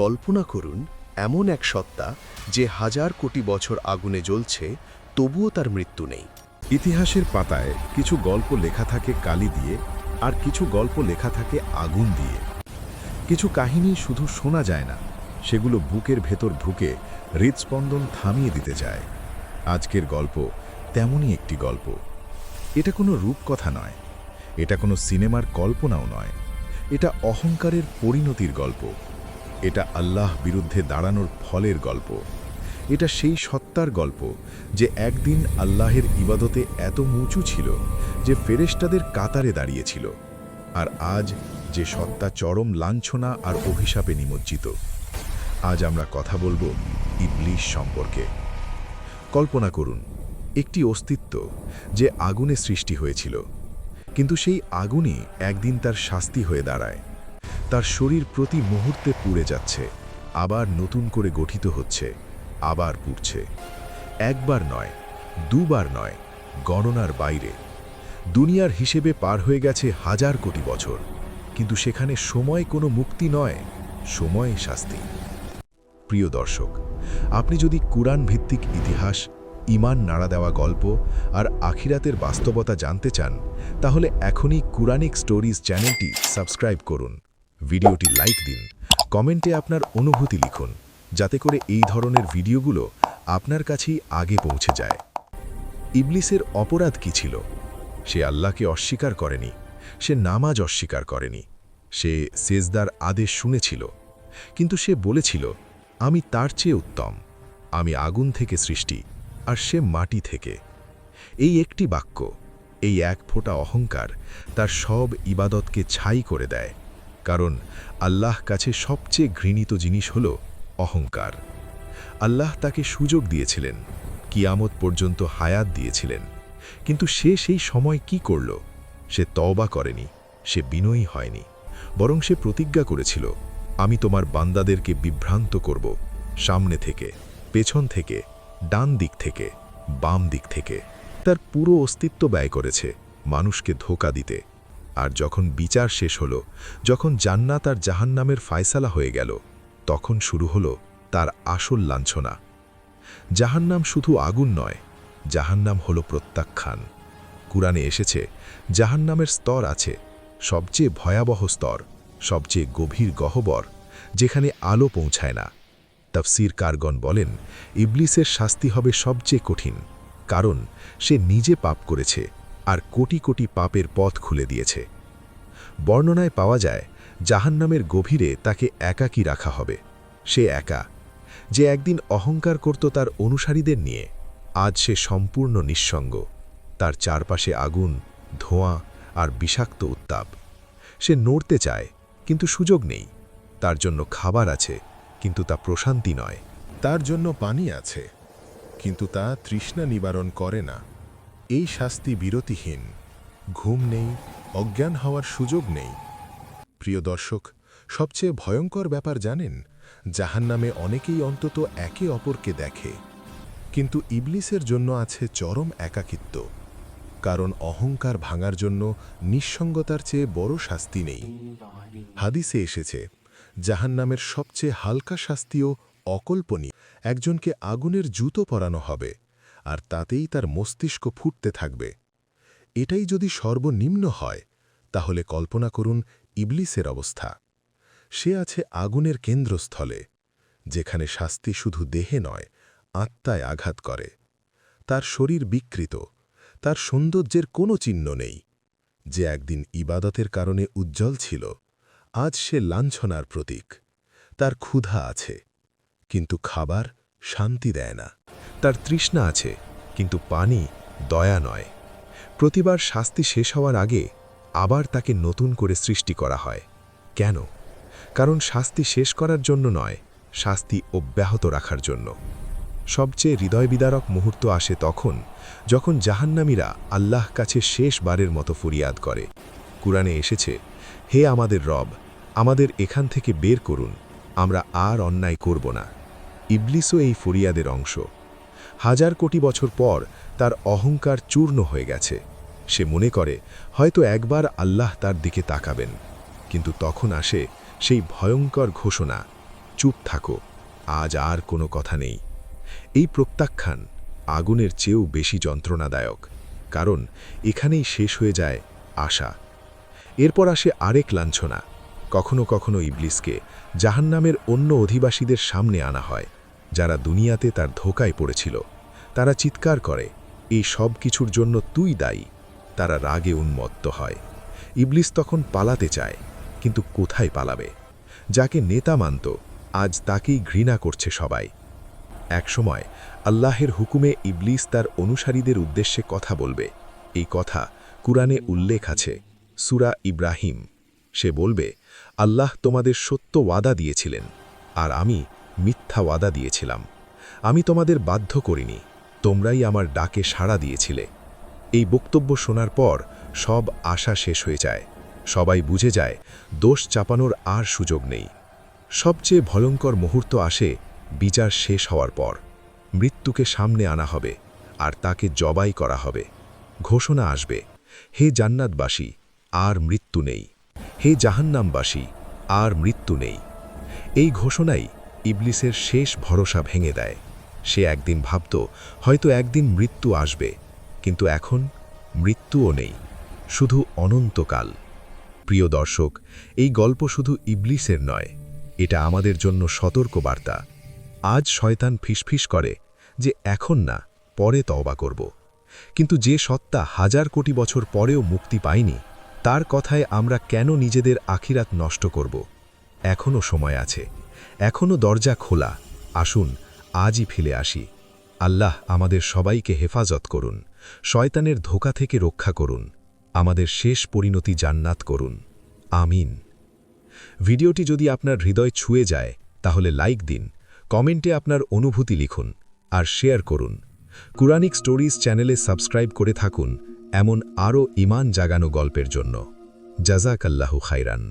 কল্পনা করুন, এমন এক সত্তা যে হাজার কোটি বছর আগুনে জ্বলছে, তবুও তার মৃত্যু নেই। ইতিহাসের পাতায় কিছু গল্প লেখা থাকে কালি দিয়ে, আর কিছু গল্প লেখা থাকে আগুন দিয়ে। কিছু কাহিনী শুধু শোনা যায় না, সেগুলো বুকের ভেতর ঢুকে হৃদস্পন্দন থামিয়ে দিতে চায় আজকের গল্প তেমনই একটি গল্প। এটা কোনো রূপকথা নয়, এটা কোনো সিনেমার কল্পনাও নয়, এটা অহংকারের পরিণতির গল্প। এটা আল্লাহ বিরুদ্ধে দাঁড়ানোর ফলের গল্প। এটা সেই সত্তার গল্প যে একদিন আল্লাহের ইবাদতে এত উঁচু ছিল যে ফেরেশতাদের কাতারে দাঁড়িয়েছিল। আর আজ যে সত্তা চরম লাঞ্ছনা আর অভিশাপে নিমজ্জিত। আজ আমরা কথা বলব ইবলিশ সম্পর্কে। কল্পনা করুন, একটি অস্তিত্ব যে আগুনে সৃষ্টি হয়েছিল, কিন্তু সেই আগুনই একদিন তার শাস্তি হয়ে দাঁড়ায়। তার শরীর প্রতি মুহূর্তে পুড়ে যাচ্ছে, আবার নতুন করে গঠিত হচ্ছে, আবার পুড়ছে। একবার নয়, দুবার নয়, গণনার বাইরে। দুনিয়ার হিসেবে পার হয়ে গেছে হাজার কোটি বছর, কিন্তু সেখানে সময় কোনো মুক্তি নয়, সময় শাস্তি। প্রিয় দর্শক, আপনি যদি কুরআন ভিত্তিক ইতিহাস ইমান নাড়া দেওয়া গল্প আর আখিরাতের বাস্তবতা জানতে চান, তাহলে এখনই কুরানিক স্টোরিজ চ্যানেলটি সাবস্ক্রাইব করুন। ভিডিওটি লাইক দিন, কমেন্টে আপনার অনুভূতি লিখুন, যাতে করে এই ধরনের ভিডিওগুলো আপনার কাছেই আগে পৌঁছে যায়। ইবলিসের অপরাধ কি ছিল? সে আল্লাহকে অস্বীকার করেনি, সে নামাজ অস্বীকার করেনি, সে সেজদার আদেশ শুনেছিল, কিন্তু সে বলেছিল, আমি তার চেয়ে উত্তম, আমি আগুন থেকে সৃষ্টি, আর সে মাটি থেকে। এই একটি বাক্য, এই এক ফোঁটা অহংকার তার সব ইবাদতকে ছাই করে দেয়। কারণ আল্লাহ কাছে সবচেয়ে ঘৃণিত জিনিস হল অহংকার। আল্লাহ তাকে সুযোগ দিয়েছিলেন, কিয়ামত পর্যন্ত হায়াত দিয়েছিলেন, কিন্তু সে সেই সময় কি করল? সে তওবা করেনি, সে বিনয়ী হয়নি, বরং সে প্রতিজ্ঞা করেছিল, আমি তোমার বান্দাদেরকে বিভ্রান্ত করব, সামনে থেকে, পেছন থেকে, ডান দিক থেকে, বাম দিক থেকে। তার পুরো অস্তিত্ব ব্যয় করেছে মানুষকে ধোকা দিতে। আর যখন বিচার শেষ হলো, যখন জান্নাত আর জাহান্নামের ফায়সালা হয়ে গেল, তখন শুরু হলো তার আসল লাঞ্ছনা। জাহান্নাম শুধু আগুন নয়, জাহান্নাম হল প্রত্যাখ্যান। কুরআনে এসেছে, জাহান্নামের স্তর আছে, সবচেয়ে ভয়াবহ স্তর, সবচেয়ে গভীর গহ্বর, যেখানে আলো পৌঁছায় না। তাফসির কারগন বলেন, ইবলিসের শাস্তি হবে সবচেয়ে কঠিন, কারণ সে নিজে পাপ করেছে আর কোটি কোটি পাপের পথ খুলে দিয়েছে। বর্ণনায় পাওয়া যায়, জাহান্নামের গভীরে তাকে একাকী রাখা হবে। সে একা, যে একদিন অহংকার করত তার অনুসারীদের নিয়ে, আজ সে সম্পূর্ণ নিঃসঙ্গ। তার চারপাশে আগুন, ধোঁয়া আর বিষাক্ত উত্তাপ। সে নড়তে চায়, কিন্তু সুযোগ নেই। তার জন্য খাবার আছে, কিন্তু তা প্রশান্তি নয়। তার জন্য পানি আছে, কিন্তু তা তৃষ্ণা নিবারণ করে না। এই শাস্তি বিরতিহীন। ঘুম নেই, অজ্ঞান হওয়ার সুযোগ নেই। প্রিয় দর্শক, সবচেয়ে ভয়ঙ্কর ব্যাপার জানেন জাহান নামে অনেকেই অন্তত একে অপরকে দেখে। কিন্তু ইবলিসের জন্য আছে চরম একাকিত্ব। কারণ অহংকার ভাঙার জন্য নিঃসঙ্গতার চেয়ে বড় শাস্তি নেই। হাদিসে এসেছে, জাহান্নামের সবচেয়ে হালকা শাস্তিও অকল্পনীয়। একজনকে আগুনের জুতো পরানো হবে। আর তাতেই তার মস্তিষ্ক ফুটতে থাকবে। এটাই যদি সর্বনিম্ন হয়, তাহলে কল্পনা করুন ইবলিসের অবস্থা। সে আছে আগুনের কেন্দ্রস্থলে, যেখানে শাস্তি শুধু দেহে নয়, আত্মায় আঘাত করে। তার শরীর বিকৃত, তার সৌন্দর্যের কোনো চিহ্ন নেই। যে একদিন ইবাদতের কারণে উজ্জ্বল ছিল, আজ সে লাঞ্ছনার প্রতীক। তার ক্ষুধা আছে, কিন্তু খাবার শান্তি দেয় না। তার তৃষ্ণা আছে, কিন্তু পানি দয়া নয়। প্রতিবার শাস্তি শেষ হওয়ার আগে আবার তাকে নতুন করে সৃষ্টি করা হয়। কেন? কারণ শাস্তি শেষ করার জন্য নয়, শাস্তি অব্যাহত রাখার জন্য। সবচেয়ে হৃদয়বিদারক মুহূর্ত আসে তখন যখন জাহান্নামীরা আল্লাহ কাছে শেষবারের মতো ফরিয়াদ করে। কুরআনে এসেছে, হে আমাদের রব, আমাদের এখান থেকে বের করুন, আমরা আর অন্যায় করব না। ইবলিসও এই ফরিয়াদের অংশ। হাজার কোটি বছর পর তার অহংকার চূর্ণ হয়ে গেছে। সে মনে করে, হয়তো একবার আল্লাহ তার দিকে তাকাবেন। কিন্তু তখন আসে সেই ভয়ঙ্কর ঘোষণা, চুপ থাকো, আজ আর কোনো কথা নেই। এই প্রত্যাখ্যান আগুনের চেয়েও বেশি যন্ত্রণাদায়ক, কারণ এখানেই শেষ হয়ে যায় আশা। এরপর আসে আরেক লাঞ্ছনা, কখনো কখনো ইবলিসকে জাহান্নামের অন্য অধিবাসীদের সামনে আনা হয়। যারা দুনিয়াতে তার ধোকায় পড়েছিল, তারা চিৎকার করে, এই সব কিছুর জন্য তুই দায়ী। তারা রাগে উন্মত্ত হয়। ইবলিস তখন পালাতে চায়, কিন্তু কোথায় পালাবে? যাকে নেতা মানত, আজ তাকেই ঘৃণা করছে সবাই। একসময় আল্লাহের হুকুমে ইবলিস তার অনুসারীদের উদ্দেশ্যে কথা বলবে। এই কথা কুরআনে উল্লেখ আছে, সুরা ইব্রাহিম। সে বলবে, আল্লাহ তোমাদের সত্য ওয়াদা দিয়েছিলেন, আর আমি মিথ্যা ওয়াদা দিয়েছিলাম। আমি তোমাদের বাধ্য করিনি। তোমরাই আমার ডাকে সাড়া দিয়েছিলে। এই বক্তব্য শোনার পর সব আশা শেষ হয়ে যায়। সবাই বুঝে যায়, দোষ চাপানোর আর সুযোগ নেই। সবচেয়ে ভয়ঙ্কর মুহূর্ত আসে বিচার শেষ হওয়ার পর। মৃত্যুকে সামনে আনা হবে আর তাকে জবাই করা হবে। ঘোষণা আসবে, হে জান্নাতবাসী, আর মৃত্যু নেই। হে জাহান্নামবাসী, আর মৃত্যু নেই। এই ঘোষণাই ইবলিসের শেষ ভরসা ভেঙে দেয়। সে একদিন ভাবত, হয়তো একদিন মৃত্যু আসবে, কিন্তু এখন মৃত্যুও নেই, শুধু অনন্তকাল। প্রিয় দর্শক, এই গল্প শুধু ইবলিসের নয়, এটা আমাদের জন্য সতর্ক বার্তা আজ শয়তান ফিসফিস করে যে এখন না, পরে তওবা করব। কিন্তু যে সত্তা হাজার কোটি বছর পরেও মুক্তি পায়নি, তার কথায় আমরা কেন নিজেদের আখিরাত নষ্ট করব? এখনও সময় আছে। এখনও দরজা খোলা। আসুন, আজই ফিরে আসি। আল্লাহ আমাদের সবাইকে হেফাজত করুন, শয়তানের ধোকা থেকে রক্ষা করুন, আমাদের শেষ পরিণতি জান্নাত করুন। আমিন। ভিডিওটি যদি আপনার হৃদয় ছুঁয়ে যায়, তাহলে লাইক দিন, কমেন্টে আপনার অনুভূতি লিখুন, আর শেয়ার করুন। কুরানিক স্টোরিজ চ্যানেলে সাবস্ক্রাইব করে থাকুন, এমন আরও ইমান জাগানো গল্পের জন্য। জাজাকাল্লাহু খাইরান